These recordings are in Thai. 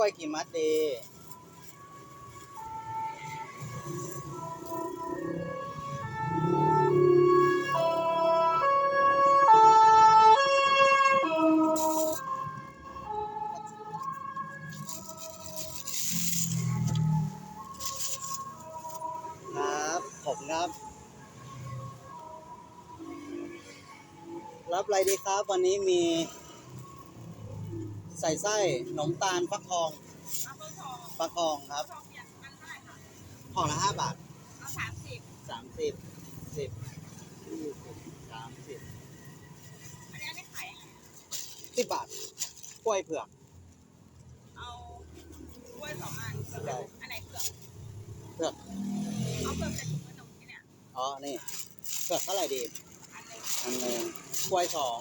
ล้วยกี่มัดดี ครับผมครับ รับอะไรดีครับ วันนี้มี ใส่ไส้ขนมตาลฟักทองเอาเบอร์ทองฟักทองครับทองเนี่ยมันเท่าไหร่คะห่อละห้าบาทเอาสามสิบสามสิบสิบยี่สิบสามสิบอันนี้อันนี้ขายยังไงสิบบาทกล้วยเผือก เอากล้วยสองอันใช่อันไหนเผือกเผือกเอาเผือกใส่ถุงขนมที่เนี่ยอ๋อนี่เผือกเท่าไหร่ดีอันหนึงอันหนึ่งกล้วยสอง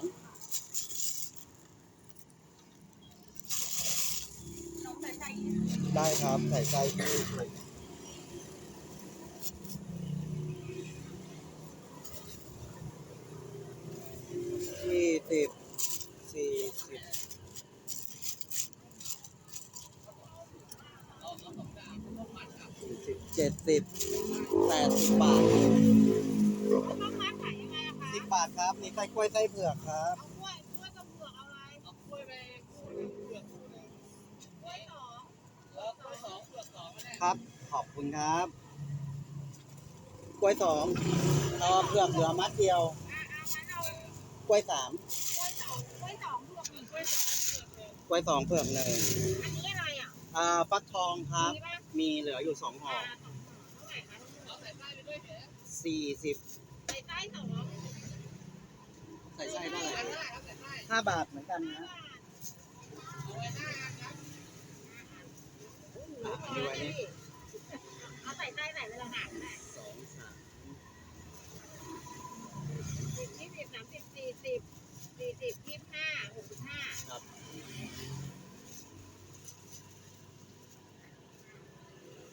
ขนมใส่ไส้ ได้ครับ ใส่ไส้ที่ยี่สิบสี่สิบสี่สิบเจ็ดสิบแปดสิบบาทสิบบาทครับ มีไส้กล้วยไส้เผือกครับเผือกเอาอะไรเอากล้วยไปกล้วยเผือกกล้วยสองเออกล้วยสองเผื อกสองก็ได้ครับ ขอบคุณครับกล้วยสองเอาเผือกเหลือมัดเดียวอะอะงั้นเอากล้วยสามกล้วยสองกล้วยสองเผือกหนึ่งกล้วยสองเผือกหนึ่งกล้วยสองเผือกหนึ่งอันนี้อะไรอะอ่าฟักทองครับมีป่ะมีเหลืออยู่สองห่ออ่าสองห่อเท่าไหร่คะเอาใส่ไส้ไปด้วยเถอะสี่สิบใส่ไส้สองร้อยใส่ไส้ได้ได้ครับใส่ไส้ห้าบาทเหมือนกันนะ เอาไว้ห้าอันนี้เอาใส่ไส้ใส่เวลาหารก็ได้สองสามสิบยี่สิบสามสิบสี่สิบสี่สิบยี่สิบห้าหกสิบห้าครับ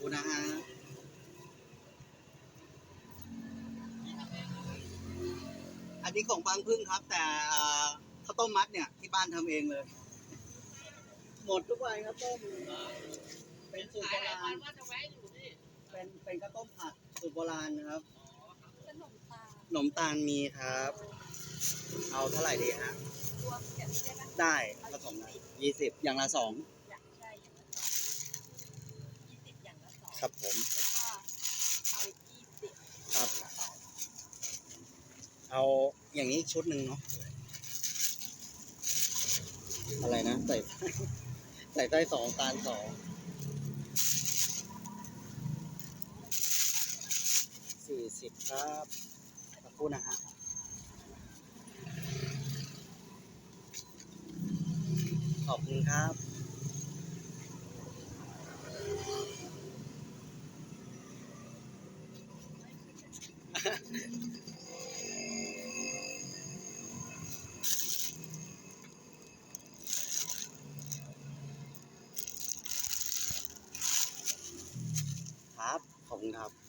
อุณนะฮะอันนี้ของบางพึ่งครับ แต่ข้าวต้มมัดเนี่ย ที่บ้านทำเองเลย หมดทุกวันครับต้ม เป็นสูตรโบราณว่าจะแวะอยู่นี่เป็นเป็นข้าวต้มผัดสูตรโบราณนะครับขนมตาลขนมตาลมีครับ เอาเท่าไหร่ดีฮะรวมแบบนี้ได้ไหมได้ผสมได้ยี่สิบอย่างละสองอยากใช่อย่างละสองยี่สิบอย่างละสองครับผมแล้วก็เอาอีกยี่สิบครับละสองเอาอย่างนี้ชุดหนึ่งเนาะอะไรนะ ใส่ใส่ไส้สองตาลสอง สี่สิบครับสักครู่นะฮะขอบคุณครับอบ คุณครับ